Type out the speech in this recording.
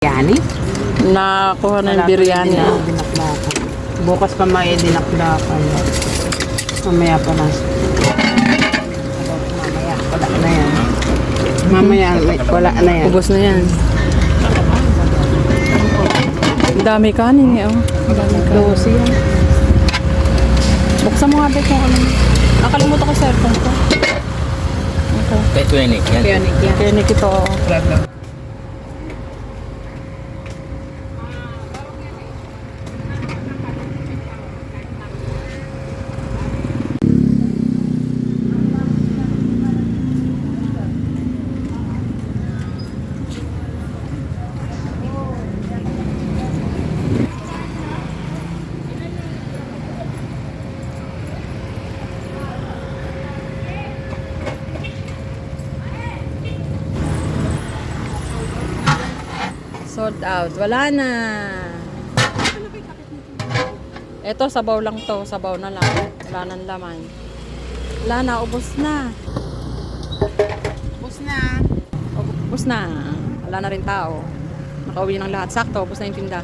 Yani? Nakuha na yung biryani. Bukas pa may dinaklakan. Mamaya pa lang. Mamaya, wala na yan. Mamaya, may- wala na yan. Ubos na yan. Ang dami kanin eh. Oh. Ang dami kanin. Dosi yan. Buksan mo nga ba kung ano. Nakalimutan ko sa cellphone ko. Okay. Kay 20. Yan. Pianik yan. Kaya Nikito. Sold out. Wala na. Ito, sabaw lang to. Sabaw na lang. Wala nang laman. Wala na. Ubos na. Bus na. Ubos na. Wala na rin tao. Nakauwi ng lahat. Sakto. Ubos na yung tinda.